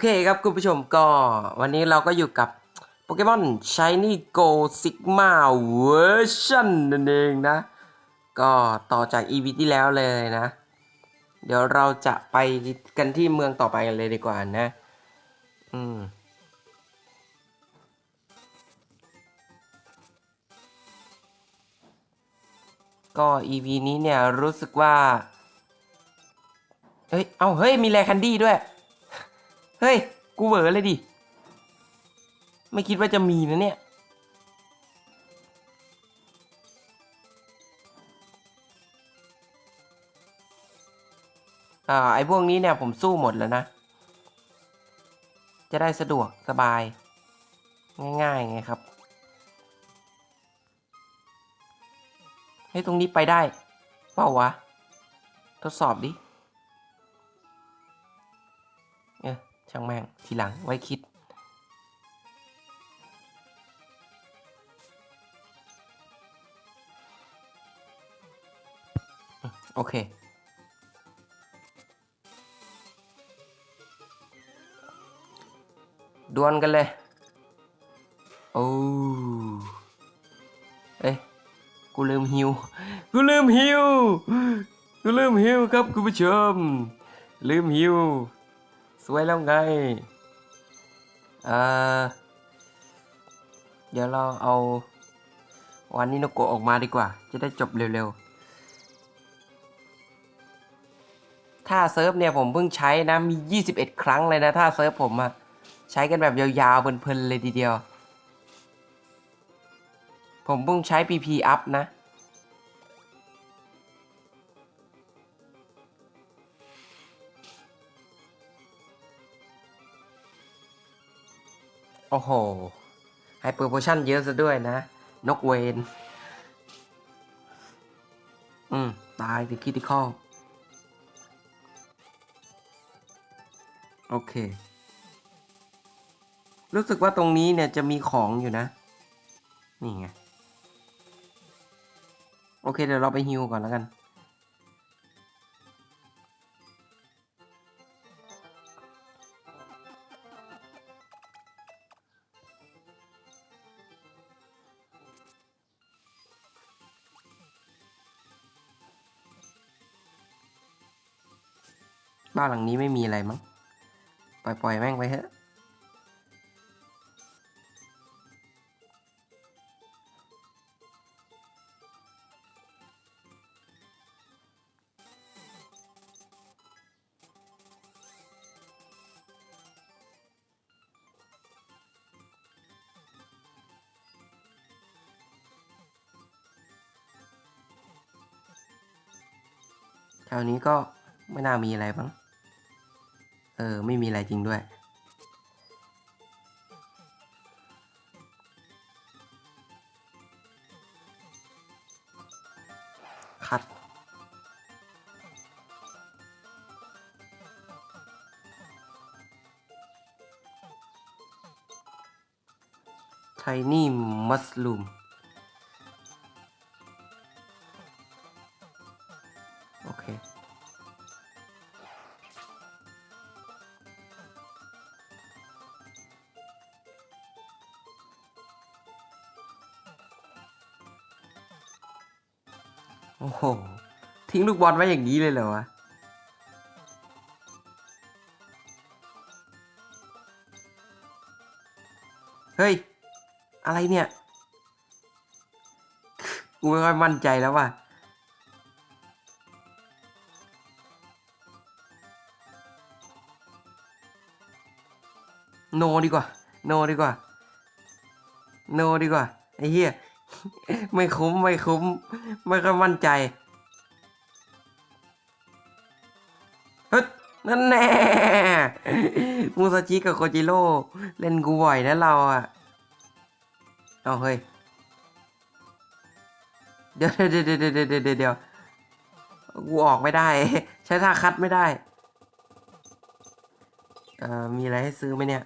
เคครับคุณผู้ชมก็วันนี้เราก็อยู่กับโปเกมอน Shiny Go Sigma เวอร์ชันนั่นเองนะ ก็ต่อจาก EP ที่แล้วเลยนะ เดี๋ยวเราจะไปกันที่เมืองต่อไปกันเลยดีกว่านะ อืมก็ EP นี้เนี่ยรู้สึกว่า เฮ้ย เอาเฮ้ย มีแรคันดี้ด้วย เฮ้ย กูเหวอเลยดิ ไม่คิดว่าจะมีนะเนี่ย อ่า ไอ้พวกนี้เนี่ยผมสู้หมดแล้วนะ จะได้สะดวกสบาย ง่ายๆไงครับเฮ้ตรงนี้ไปได้ เปล่าวะ ทดสอบดิ ช่างแม่งทีหลังไว้คิด โอเค ดวลกันเลย โอ้เอ้ยกูลืมฮิว กูลืมฮิว กูลืมฮิวครับคุณผู้ชม ลืมฮิว สวยแล้วไง เอ่อ เดี๋ยวเราเอาวันนี้โนโกออกมาดีกว่า จะได้จบเร็วๆถ้าเซิร์ฟเนี่ยผมเพิ่งใช้นะ มี 21 ครั้งเลยนะถ้าเซิร์ฟผมอะใช้กันแบบยาวๆเพลินๆเลยทีเดียว ผมเพิ่งใช้ PP up นะ อ้โหไฮเปอร์โพชั่นเยอะซะด้วยนะ นกเวน อืม ตายติดคิติคอลโอเค รู้สึกว่าตรงนี้เนี่ยจะมีของอยู่นะ นี่ไง โอเค เดี๋ยวเราไปฮิวก่อนแล้วกัน หลังนี้ไม่มีอะไรมั้ง ปล่อยปล่อยแม่งไปเถอะ แถวนี้ก็ไม่น่ามีอะไรมั้ง เออ ไม่มีอะไรจริงด้วย คัด ไทนี่มัสลูม โอ้โห ทิ้งลูกบอลไว้อย่างนี้เลยเหรอวะ เฮ้ย อะไรเนี่ย กูไม่ค่อยมั่นใจแล้วว่ะโนดีกว่า โนดีกว่า โนดีกว่า ไอ้เหี้ย ไม่คุ้มไม่คุ้ม ไม่ค่อยมั่นใจเฮ้ยนั่นแน่มูซาชิกับโคจิโร่เล่นกูบ่อยนะเราอะเอาเฮ้ยเดี๋ยวเดี๋ยวเดี๋ยวเดี๋ยวเดี๋ยวเดี๋ยวเดี๋ยวกูออกไม่ได้ ใช้ท่าคัดไม่ได้ เอ่อ มีอะไรให้ซื้อไหมเนี่ย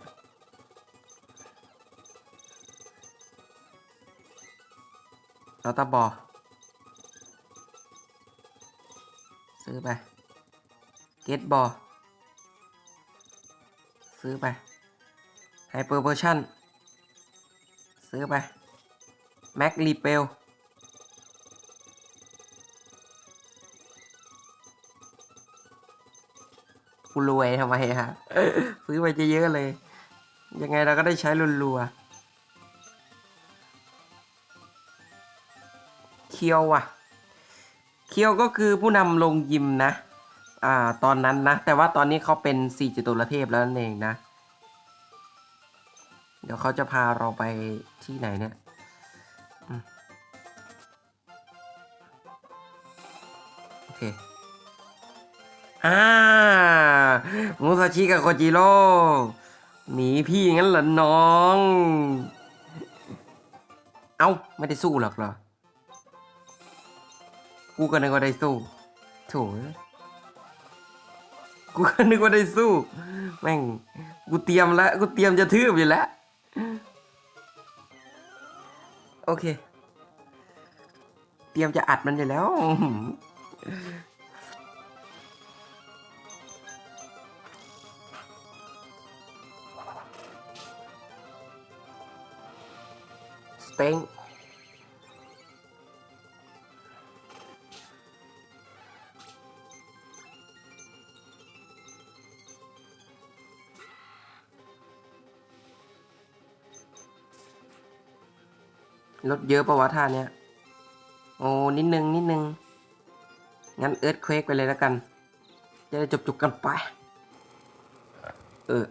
เราตาบอ ซื้อไป เกตบอ ซื้อไป ไฮเปอร์เ t อร์ชั่น ซื้อไป แม็กรีเปลกูรวยทำไมฮะ ซื้อไปเยอะๆเลย ยังไงเราก็ได้ใช้รัวๆ คียวอะ เคียวก็คือผู้นำลงยิมนะ อ่า ตอนนั้นนะ แต่ว่าตอนนี้เขาเป็นสี่จตุรเทพแล้วนั่นเองนะ เดี๋ยวเขาจะพาเราไปที่ไหนเนี่ยโอเค อ่ามูซาชิกับโคจิโร่หนีพี่งั้นเหรอน้อง เอ้า ไม่ได้สู้หรอกเหรอ กูก็นึกว่าได้สู้โถกูก็นึกว่าได้สู้ แม่ง กูเตรียมแล้ว กูเตรียมจะทืบอยู่แล้ว โอเค เตรียมจะอัดมันอยู่แล้วส ลดเยอะปะวะท่าเนี้ย โอ้ นิดนึง นิดนึง งั้นเอิร์ธเควกไปเลยแล้วกัน จะได้จบๆกันไป เออ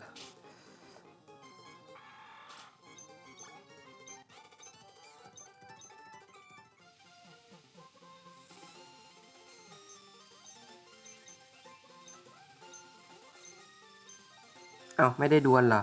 เอ้าไม่ได้ดวลเหรอ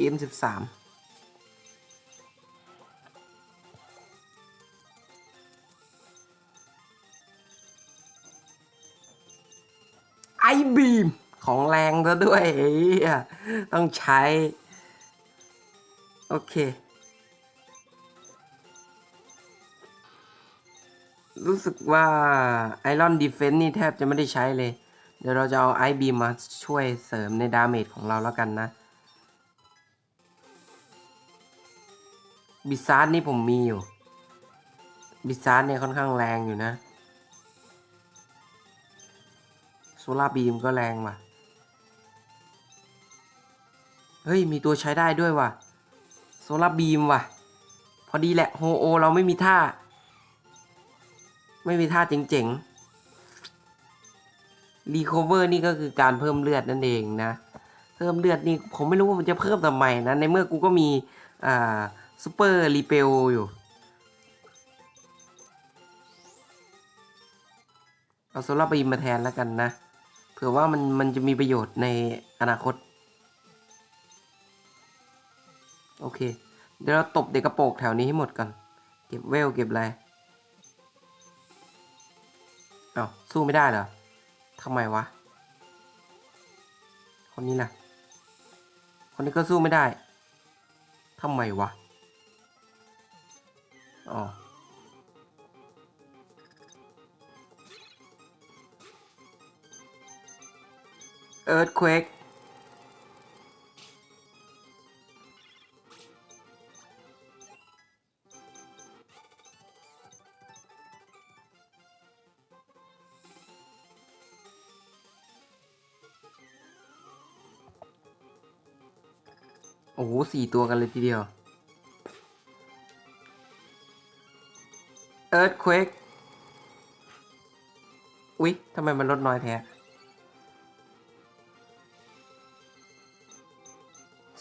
ทีมสิบสามไอบีมของแรงซะด้วยไอ้ต้องใช้ โอเค รู้สึกว่าไอรอนดีเฟน c ์นี่แทบจะไม่ได้ใช้เลย เดี๋ยวเราจะเอาไอบีมมาช่วยเสริมในดาเมจของเราแล้วกันนะ บิซาร์นี่ผมมีอยู่ บิซาร์เนี่ยค่อนข้างแรงอยู่นะโซลาบีมก็แรงว่ะ เฮ้ย มีตัวใช้ได้ด้วยว่ะโซลาบีมว่ะ พอดีแหละโฮโอ เราไม่มีท่า ไม่มีท่าเจ๋งๆรีคอเวอร์นี่ก็คือการเพิ่มเลือดนั่นเองนะ เพิ่มเลือดนี่ผมไม่รู้ว่ามันจะเพิ่มทำไมนะ ในเมื่อกูก็มีอ่า ซูเปอร์รีเปลอยู่ เอาโซลาร์บีมมาแทนแล้วกันนะ เผื่อว่ามันมันจะมีประโยชน์ในอนาคต โอเค เดี๋ยวเราตบเด็กกระโปงแถวนี้ให้หมดก่อน เก็บเวลเก็บอะไรเอา้าสู้ไม่ได้เหรอทำไมวะ คนนี้นะคนนี้ก็สู้ไม่ได้ทำไมวะ อ๋อเอิร์ธเควกโอ้โหสี่ตัวกันเลยทีเดียว เอิร์ธเควกอุ๊ยทำไมมันลดน้อยแท้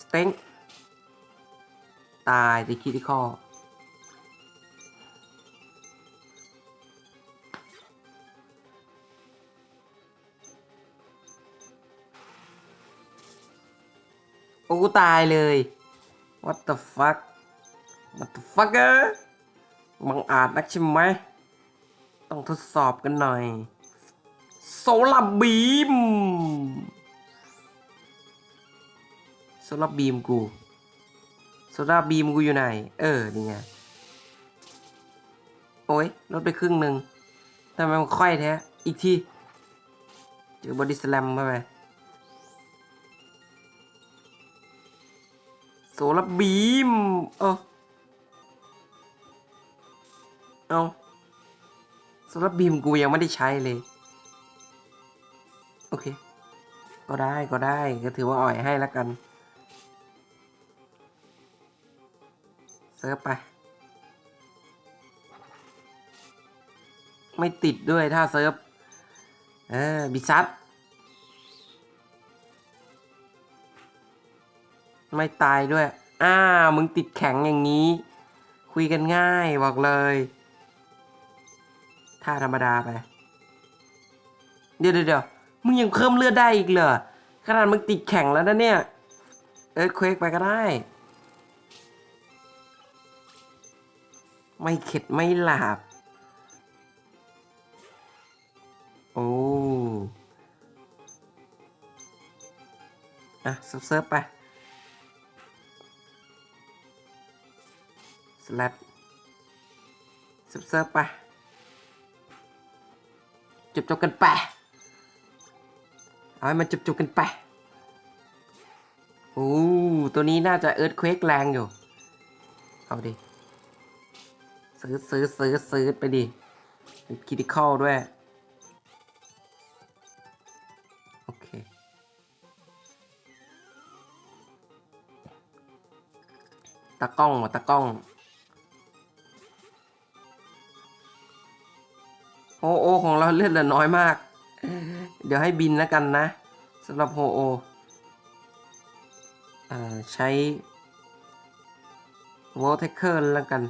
สเต็งตายติคิติคอโอ้กูตายเลย what the fuck what the fucker บังอาจนักใช่ไหม ต้องทดสอบกันหน่อย โซลาร์บีม โซลาร์บีมกู โซลาร์บีมกูอยู่ไหน เออ นี่ไง โอ้ยลดไปครึ่งหนึ่งทำไมมันค่อยแท้ อีกที เจอบอดี้สแลมเข้าไปโซลาร์บีม เออ เอาโซลาร์บีมกูยังไม่ได้ใช้เลย โอเค ก็ได้ก็ได้ก็ถือว่าอ่อยให้แล้วกัน เซิร์ฟไป ไม่ติดด้วยถ้าเซิร์ฟ เออบิซัดไม่ตายด้วย อ้า มึงติดแข็งอย่างนี้ คุยกันง่ายบอกเลยาธรรมดาไป เดี๋ยวเดี๋ยวมึงยังเพิ่มเลือดได้อีกเหรอ ขนาดมึงติดแข็งแล้วนะเนี่ย เอิร์ธเควกไปก็ได้ ไม่เข็ดไม่หลาบ โอ้อะเซิร์ฟไปสลัดเซิร์ฟเซิร์ฟไป จบจบกันไป เอาให้มันจบจบกันไป โอ้ ตัวนี้น่าจะเอิร์ธเควกแรงอยู่ เอาดิ ซื้อซื้อซื้อซื้อไปดิคิดิคอลด้วย โอเคตากล้องวะตากล้อง ของเราเลือดเหลือน้อยมาก เดี๋ยวให้บินแล้วกันนะสำหรับโฮโออ่าใช้วอลเทคเกอร์แล้วกัน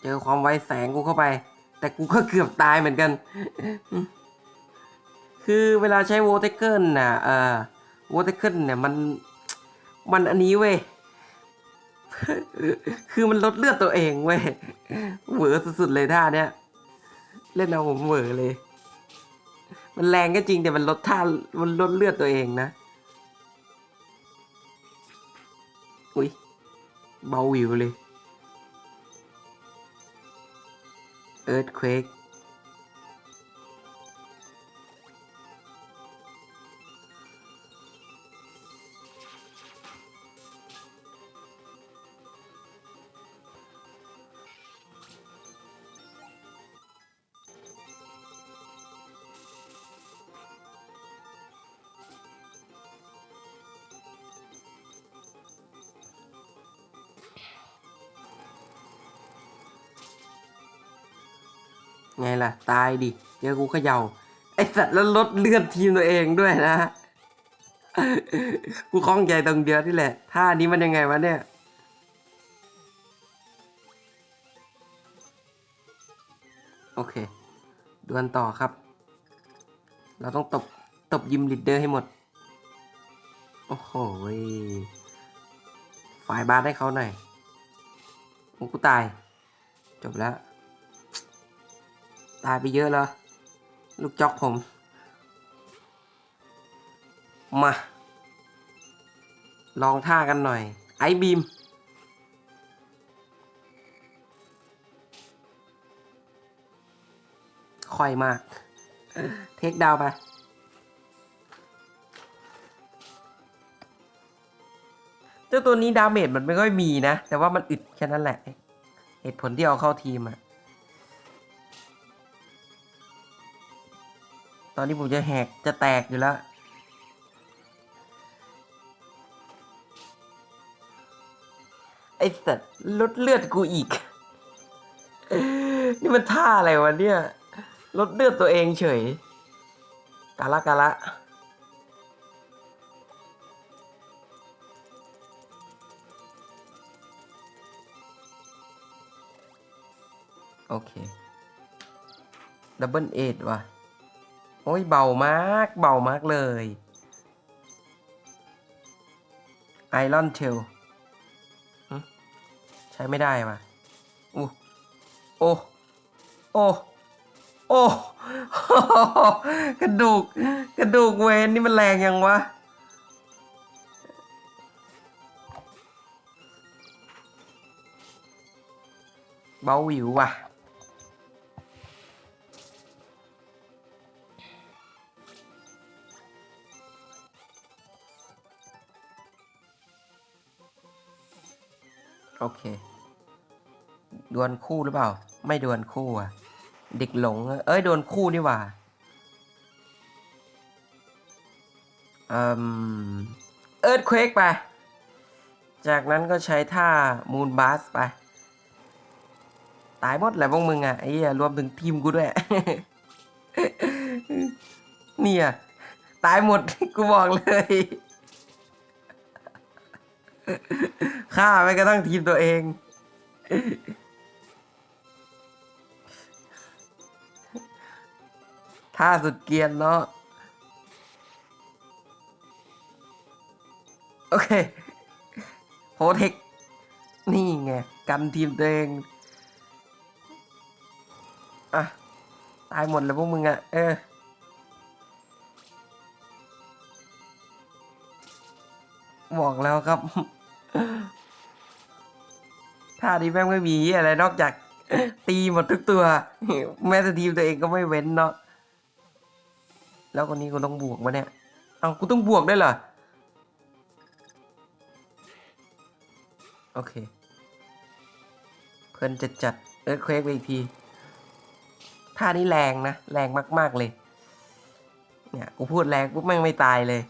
เจอความไวแสงกูเข้าไป แต่กูก็เกือบตายเหมือนกัน คือเวลาใช้วอลเทคเกอร์น่ะเอ่อวอลเทคเกอร์เนี่ยมัน มันอันนี้เว้ย คือมันลดเลือดตัวเองเว้ยเหวอสุดๆเลยท่าเนี้ย เล่นเอาผมเหวอเลย มันแรงก็จริงแต่มันลดท่ามันลดเลือดตัวเองนะ อุ้ยเบาวิวเลย Earthquake ไงล่ะ ตายดิเจอกูเขย่าไอสัตว์แล้วลดเลือดทีมตัวเองด้วยนะ กูคล้องใจตรงเดียวนี่แหละท่านี้มันยังไงวะเนี่ยโอเคดวลต่อครับ เราต้องตบตบยิมลีดเดอร์ให้หมด โอ้โหฝ่ายบาสให้เขาหน่อยกูตาย จบแล้ว ตายไปเยอะแล้ว ลูกจอกผม มา ลองท่ากันหน่อย ไอบีม ค่อยมาก เทคดาวไปเจ้าตัวนี้ดาเมจมันไม่ค่อยมีนะ แต่ว่ามันอึดแค่นั้นแหละ เหตุผลที่เอาเข้าทีมอะ อนนี้ผมจะแหกจะแตกอยู่แล้ว ไอ้สัตว์ลดเลือดกูอีก นี่มันท่าอะไรวะเนี่ย ลดเลือดตัวเองเฉย กาละกาละโอเคดับเบิลเอทว่ะ โอ้ยเบามากเบามากเลยไอรอนเทลช้ไม่ได้ว่ะอู้โอ้โอ้โอ้กระดูก กระดูกเวนนี่มันแรงยังวะ เบาหวิวว่ะ โอเค ดวลคู่หรือเปล่า ไม่ดวลคู่อะ เด็กหลง เอ้ย ดวลคู่นี่หว่าเอ่มเอิร์ธเควกไป จากนั้นก็ใช้ท่ามูนบ s สไป ตายหมดแหละพวกมึงอะไอ้เหี้ยรวมถึงทีมกูด้วย เนี่ย ตายหมด กูบอกเลย ฆ่าไปกระทั่งทีมตัวเอง ท่าสุดเกียนเนาะ โอเคโฮเทค นี่ไง กันทีมตัวเอง อะ ตายหมดแล้วพวกมึงอะ่ะเออบอกแล้วครับ ท่านี้แม่งไม่มีอะไรนอกจาก ตีหมดทุกตัว แม้แต่ทีมตัวเองก็ไม่เว้นเนาะแล้วคนนี้กูต้องบวกมาเนี่ย เอากูต้องบวกได้เหรอ โอเค เพื่อนจะจัดเอิร์ธเควกไปอีกที ท่านี้แรงนะ แรงมากๆเลย เนี่ย กูพูดแรงปุ๊บแม่งไม่ตายเลย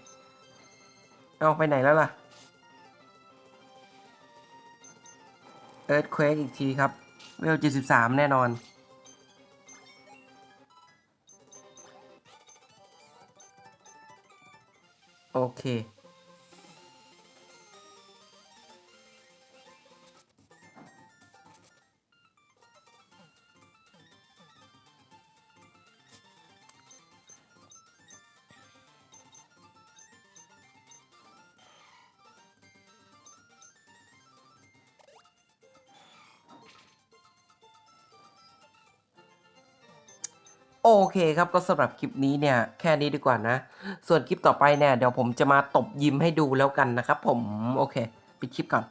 เอาไปไหนแล้วล่ะ เอิร์ธเควกอีกทีครับ เวล 73 แน่นอน โอเค โอเคครับก็สำหรับคลิปนี้เนี่ยแค่นี้ดีกว่านะ ส่วนคลิปต่อไปเนี่ยเดี๋ยวผมจะมาตบยิมให้ดูแล้วกันนะครับผมโอเคปิดคลิปก่อน